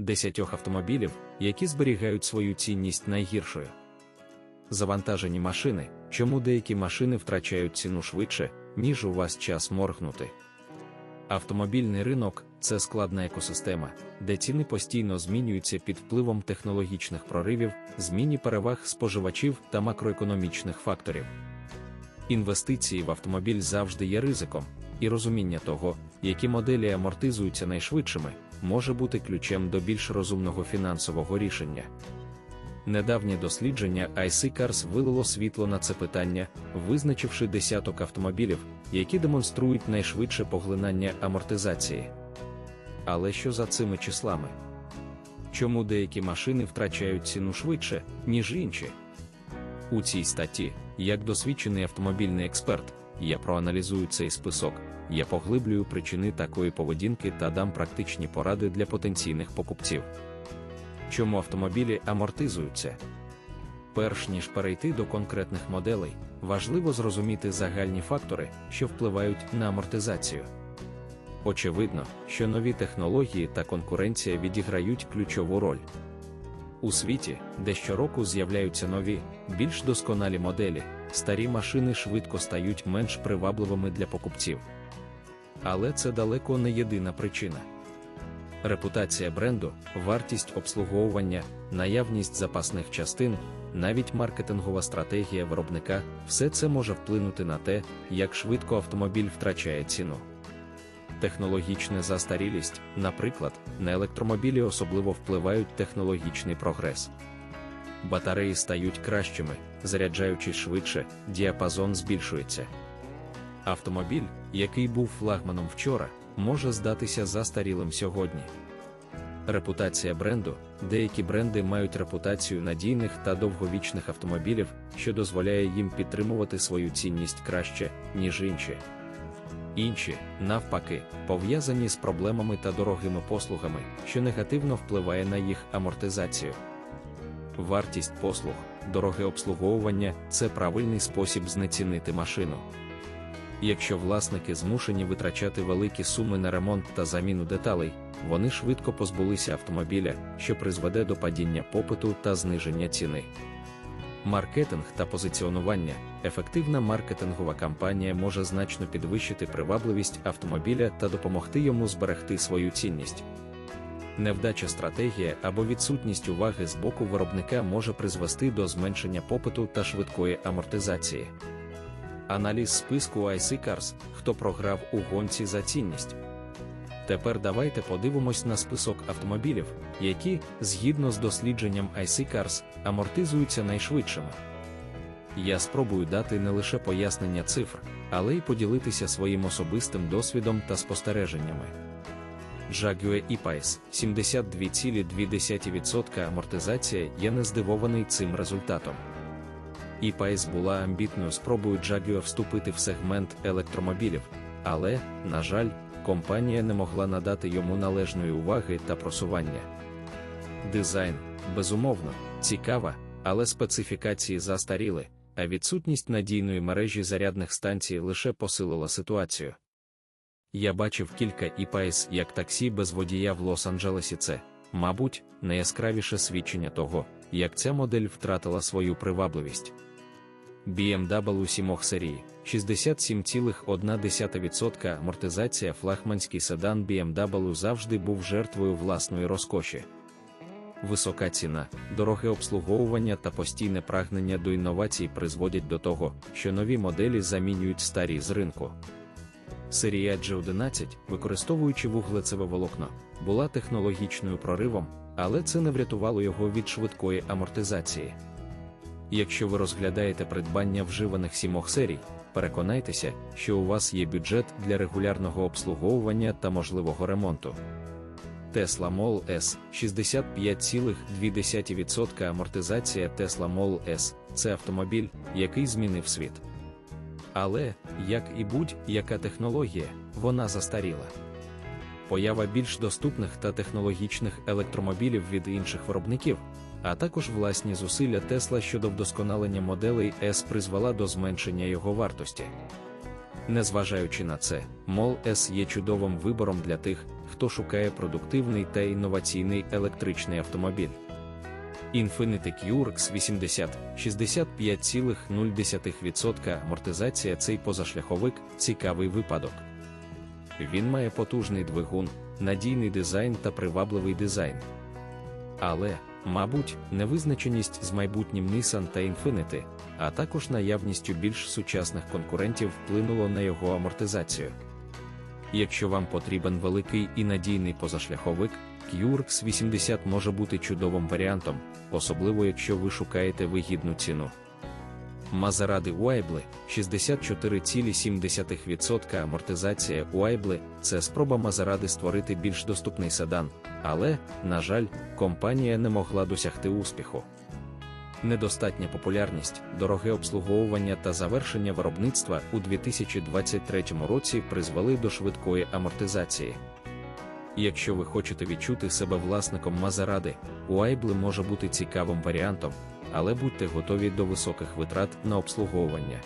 10 автомобілів, які зберігають свою цінність найгіршою. Завантажені машини, чому деякі машини втрачають ціну швидше, ніж у вас час моргнути. Автомобільний ринок це складна екосистема, де ціни постійно змінюються під впливом технологічних проривів, зміні переваг споживачів та макроекономічних факторів. Інвестиції в автомобіль завжди є ризиком, і розуміння того, які моделі амортизуються найшвидшими, може бути ключем до більш розумного фінансового рішення. Недавнє дослідження IC Cars вилило світло на це питання, визначивши десяток автомобілів, які демонструють найшвидше поглинання амортизації. Але що за цими числами? Чому деякі машини втрачають ціну швидше, ніж інші? У цій статті, як досвідчений автомобільний експерт, я проаналізую цей список, я поглиблюю причини такої поведінки та дам практичні поради для потенційних покупців. Чому автомобілі амортизуються? Перш ніж перейти до конкретних моделей, важливо зрозуміти загальні фактори, що впливають на амортизацію. Очевидно, що нові технології та конкуренція відіграють ключову роль. У світі, де щороку з'являються нові, більш досконалі моделі, старі машини швидко стають менш привабливими для покупців. Але це далеко не єдина причина. Репутація бренду, вартість обслуговування, наявність запасних частин, навіть маркетингова стратегія виробника все це може вплинути на те, як швидко автомобіль втрачає ціну. Технологічна застарілість, наприклад, на електромобілі особливо впливають технологічний прогрес. Батареї стають кращими, заряджаючись швидше, діапазон збільшується. Автомобіль, який був флагманом вчора, може здатися застарілим сьогодні. Репутація бренду деякі бренди мають репутацію надійних та довговічних автомобілів, що дозволяє їм підтримувати свою цінність краще, ніж інші. Інші, навпаки, пов'язані з проблемами та дорогими послугами, що негативно впливає на їх амортизацію. Вартість послуг, дороге обслуговування це правильний спосіб знецінити машину. Якщо власники змушені витрачати великі суми на ремонт та заміну деталей, вони швидко позбулися автомобіля, що призведе до падіння попиту та зниження ціни. Маркетинг та позиціонування ефективна маркетингова кампанія може значно підвищити привабливість автомобіля та допомогти йому зберегти свою цінність. Невдача стратегія або відсутність уваги з боку виробника може призвести до зменшення попиту та швидкої амортизації. Аналіз списку IC Cars, хто програв у гонці за цінність. Тепер давайте подивимось на список автомобілів, які, згідно з дослідженням IC Cars, амортизуються найшвидшими. Я спробую дати не лише пояснення цифр, але й поділитися своїм особистим досвідом та спостереженнями. Jaguar E-Pace 72,2% амортизація я не здивований цим результатом. E-Pace була амбітною спробою Jaguar вступити в сегмент електромобілів, але, на жаль, компанія не могла надати йому належної уваги та просування. Дизайн, безумовно, цікава, але специфікації застаріли, а відсутність надійної мережі зарядних станцій лише посилила ситуацію. Я бачив кілька e як таксі без водія в Лос-Анджелесі. Це, мабуть, найяскравіше свідчення того, як ця модель втратила свою привабливість. BMW 7 серії 67,1% амортизація флагманський седан BMW завжди був жертвою власної розкоші. Висока ціна, дороге обслуговування та постійне прагнення до інновацій призводять до того, що нові моделі замінюють старі з ринку. Серія G11, використовуючи вуглецеве волокно, була технологічною проривом, але це не врятувало його від швидкої амортизації. Якщо ви розглядаєте придбання вживаних сімох серій, переконайтеся, що у вас є бюджет для регулярного обслуговування та можливого ремонту. Tesla Model S 65,2% амортизація Tesla Model S це автомобіль, який змінив світ. Але, як і будь-яка технологія, вона застаріла. Поява більш доступних та технологічних електромобілів від інших виробників, а також власні зусилля Тесла щодо вдосконалення моделей S призвела до зменшення його вартості. Незважаючи на це, Мол S є чудовим вибором для тих, хто шукає продуктивний та інноваційний електричний автомобіль. Infiniti QRX 80 65,0% амортизація цей позашляховик цікавий випадок. Він має потужний двигун, надійний дизайн та привабливий дизайн. Але, мабуть, невизначеність з майбутнім Nissan та Infiniti, а також наявністю більш сучасних конкурентів вплинуло на його амортизацію. Якщо вам потрібен великий і надійний позашляховик, QRX 80 може бути чудовим варіантом, особливо якщо ви шукаєте вигідну ціну. Мазаради Уайбли 64,7% амортизація Уайбли це спроба Мазаради створити більш доступний седан, але, на жаль, компанія не могла досягти успіху. Недостатня популярність, дороге обслуговування та завершення виробництва у 2023 році призвели до швидкої амортизації. Якщо ви хочете відчути себе власником Мазаради, Уайбли може бути цікавим варіантом, але будьте готові до високих витрат на обслуговування.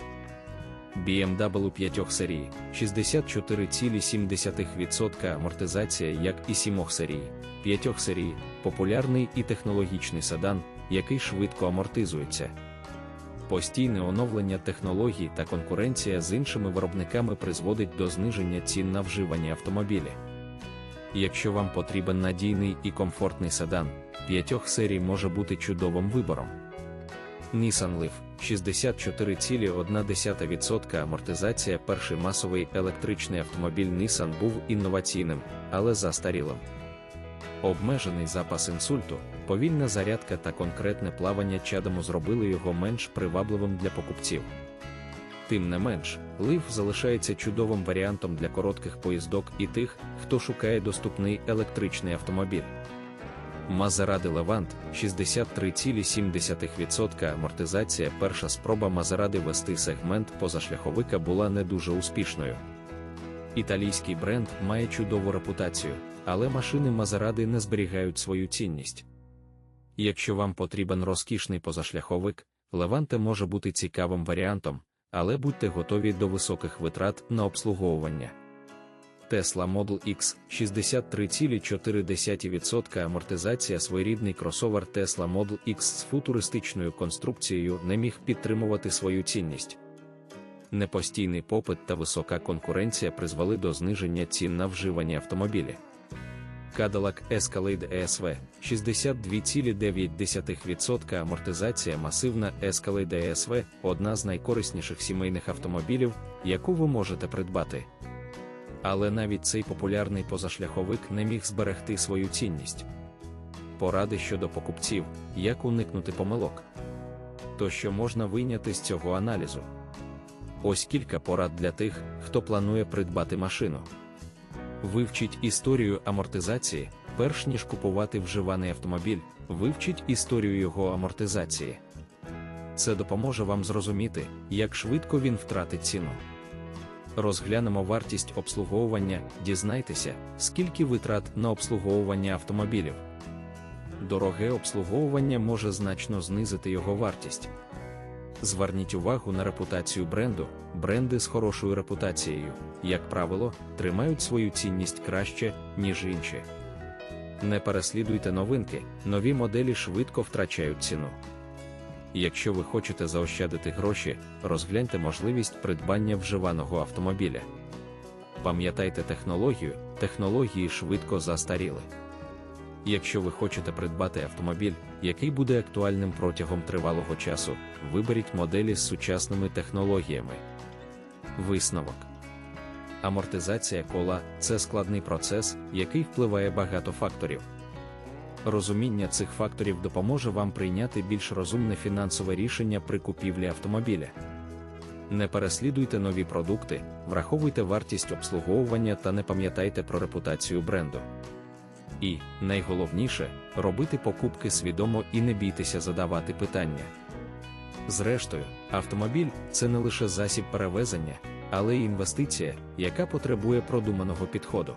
BMW 5 серії 64,7% амортизація, як і 7 серії, 5 серії, популярний і технологічний седан, який швидко амортизується. Постійне оновлення технологій та конкуренція з іншими виробниками призводить до зниження цін на вживані автомобілі. Якщо вам потрібен надійний і комфортний седан, 5 серій може бути чудовим вибором. Nissan Leaf 64,1% амортизація Перший масовий електричний автомобіль Nissan був інноваційним, але застарілим. Обмежений запас інсульту, повільна зарядка та конкретне плавання чадому зробили його менш привабливим для покупців. Тим не менш, Leaf залишається чудовим варіантом для коротких поїздок і тих, хто шукає доступний електричний автомобіль. Мазеради Левант 63,7% амортизація. Перша спроба Мазеради вести сегмент позашляховика була не дуже успішною. Італійський бренд має чудову репутацію, але машини Мазеради не зберігають свою цінність. Якщо вам потрібен розкішний позашляховик, Леванте може бути цікавим варіантом, але будьте готові до високих витрат на обслуговування. Tesla Model X 63,4% амортизація своєрідний кросовер Tesla Model X з футуристичною конструкцією не міг підтримувати свою цінність. Непостійний попит та висока конкуренція призвели до зниження цін на вживані автомобілі. Cadillac Escalade ESV 62,9% амортизація масивна Escalade ESV – одна з найкорисніших сімейних автомобілів, яку ви можете придбати. Але навіть цей популярний позашляховик не міг зберегти свою цінність. Поради щодо покупців, як уникнути помилок. То що можна вийняти з цього аналізу? Ось кілька порад для тих, хто планує придбати машину. Вивчіть історію амортизації, перш ніж купувати вживаний автомобіль, вивчіть історію його амортизації. Це допоможе вам зрозуміти, як швидко він втратить ціну. Розглянемо вартість обслуговування, дізнайтеся, скільки витрат на обслуговування автомобілів. Дороге обслуговування може значно знизити його вартість. Зверніть увагу на репутацію бренду. Бренди з хорошою репутацією, як правило, тримають свою цінність краще, ніж інші. Не переслідуйте новинки, нові моделі швидко втрачають ціну. Якщо ви хочете заощадити гроші, розгляньте можливість придбання вживаного автомобіля. Пам'ятайте технологію, технології швидко застаріли. Якщо ви хочете придбати автомобіль, який буде актуальним протягом тривалого часу, виберіть моделі з сучасними технологіями. Висновок. Амортизація кола це складний процес, який впливає багато факторів. Розуміння цих факторів допоможе вам прийняти більш розумне фінансове рішення при купівлі автомобіля. Не переслідуйте нові продукти, враховуйте вартість обслуговування та не пам'ятайте про репутацію бренду. І, найголовніше, робити покупки свідомо і не бійтеся задавати питання. Зрештою, автомобіль це не лише засіб перевезення, але й інвестиція, яка потребує продуманого підходу.